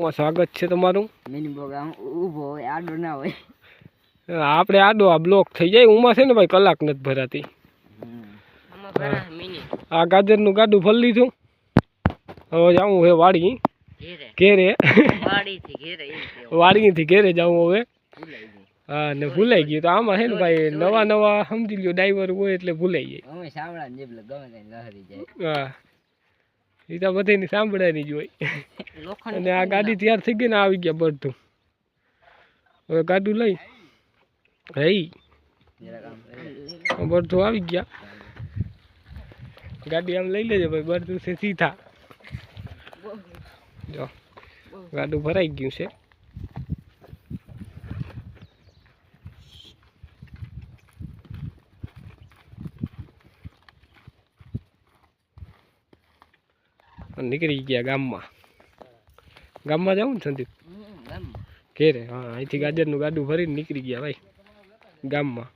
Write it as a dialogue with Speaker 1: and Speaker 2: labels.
Speaker 1: બ્લોકમાં સ્વાગત છે તમારું.
Speaker 2: મિની બ્લોગ આમ ઊભો હોય આડો ના હોય.
Speaker 1: આપણે આડો આ બ્લોક થઈ જાય. ઉમાં છે ને ભાઈ કલાક નથી ભરાતી. આ ગાજરનું ગાડું ફરી લીધું. હવે જાવું હવે વાડી ઘેરે.
Speaker 2: વાડીથી ઘેરે
Speaker 1: જાવું હવે. હા ને ભૂલાઈ ગયું. તો આમાં છે ને ભાઈ નવા નવા સમજી લ્યો ડ્રાઈવર હોય એટલે ભૂલાઈ જાય. હા. એ તો બધાની સાંભળવાની જ હોય. અને આ ગાડી તૈયાર થઈ ગઈ ને આવી ગયા બધું. હવે ગાડું લઈ. હઈ. બધું આવી ગયા. ગાડી આમ લઈ લેજો ભાઈ બધું છે સીધા. જો ગાડું ભરાઈ ગયું છે. નીકળી ગયા ગામમાં. ગામમાં જવું ને સંદીપ. ઘેરે હા અહીંથી ગાજરનું ગાડું ભરીને નીકળી ગયા ભાઈ ગામમાં